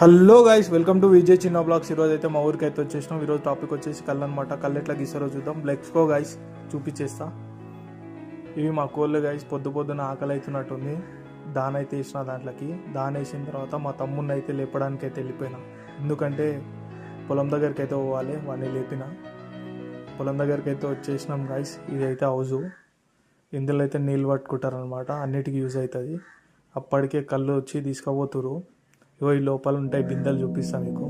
Hello guys welcome to Vijay Chinna vlogs ఈరోజు అయితే మా ఊరికి అయితే వచ్చేసినాం. ఈరోజు టాపిక్ వచ్చేసి కళ్ళు అనమాట కళ్ళు ఎట్లా గీసారో చూద్దాం. లెట్స్ కో గైస్ చూపించేస్తా. ఇవి మా కోళ్ళు గైస్ పొద్దు పొద్దున ఆకలి అవుతున్నట్టుంది దాని అయితే వేసిన దాంట్లోకి. దాని వేసిన తర్వాత మా తమ్ముడిని అయితే లేపడానికి అయితే వెళ్ళిపోయినా. ఎందుకంటే పొలం దగ్గరికి అయితే పోవాలి వాడిని లేపిన. పొలం దగ్గరికి అయితే వచ్చేసినాం గైస్ ఇదైతే హౌజు ఇందులో అయితే నీళ్ళు పట్టుకుంటారనమాట అన్నిటికీ యూజ్ అవుతుంది. అప్పటికే కళ్ళు వచ్చి తీసుకుపోతురు ఇగో ఈ లోపల ఉంటాయి బిందెలు చూపిస్తాను మీకు.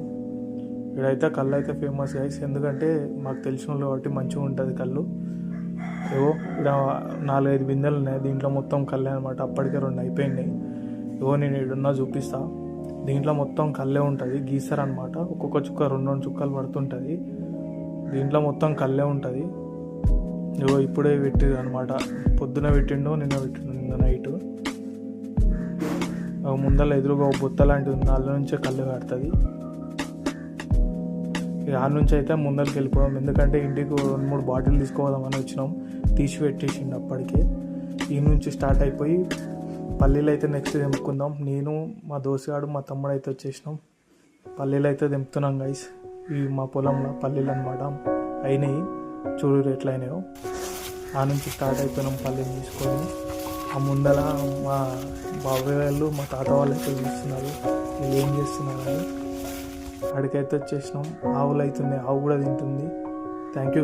ఇక్కడైతే కళ్ళు అయితే ఫేమస్ గైస్ ఎందుకంటే మాకు తెలిసిన వాళ్ళు కాబట్టి మంచిగా ఉంటుంది కళ్ళు. ఏవో ఇక్కడ నాలుగైదు బిందెలు ఉన్నాయి. దీంట్లో మొత్తం కళ్ళే అనమాట అప్పటికే రెండు అయిపోయినాయి. ఇగో నేను ఇడున్నా చూపిస్తా. దీంట్లో మొత్తం కళ్ళే ఉంటుంది. గీసర్ అనమాట ఒక్కొక్క చుక్క రెండు రెండు చుక్కలు పడుతుంటుంది. దీంట్లో మొత్తం కళ్ళే ఉంటుంది. ఇవో ఇప్పుడే పెట్టిరు అనమాట పొద్దున పెట్టిండు నిన్న పెట్టిండు నిన్న నైట్. ముందర ఎదురుగా ఒక బుత్త లాంటిది ఉంది. అందులో నుంచే కళ్ళు కడుతుంది ఇక ఆ నుంచి అయితే ముందరికి వెళ్ళిపోదాం. ఎందుకంటే ఇంటికి రెండు మూడు బాటిల్ తీసుకోదామని వచ్చినాం. తీసి పెట్టేసిండు అప్పటికే. ఈ నుంచి స్టార్ట్ అయిపోయి పల్లీలు అయితే నెక్స్ట్ తెంపుకుందాం. నేను మా దోసగాడు మా తమ్ముడు అయితే వచ్చేసినాం. పల్లీలు అయితే తెంపుతున్నాం గైస్ ఇవి మా పొలంలో పల్లీలు అనమాట అయినాయి. చూడు ఎట్లా అయినాయో. ఆ నుంచి స్టార్ట్ అయిపోయినాం పల్లీలు తీసుకొని. ఆ ముందర మా బాబాయ్ వాళ్ళు మా తాత వాళ్ళు అయితే చూస్తున్నారు. వీళ్ళు ఏం చేస్తున్నారు అని అడికైతే వచ్చేసినాం. ఆవులు అవుతుంది ఆవు కూడా తింటుంది. Thank you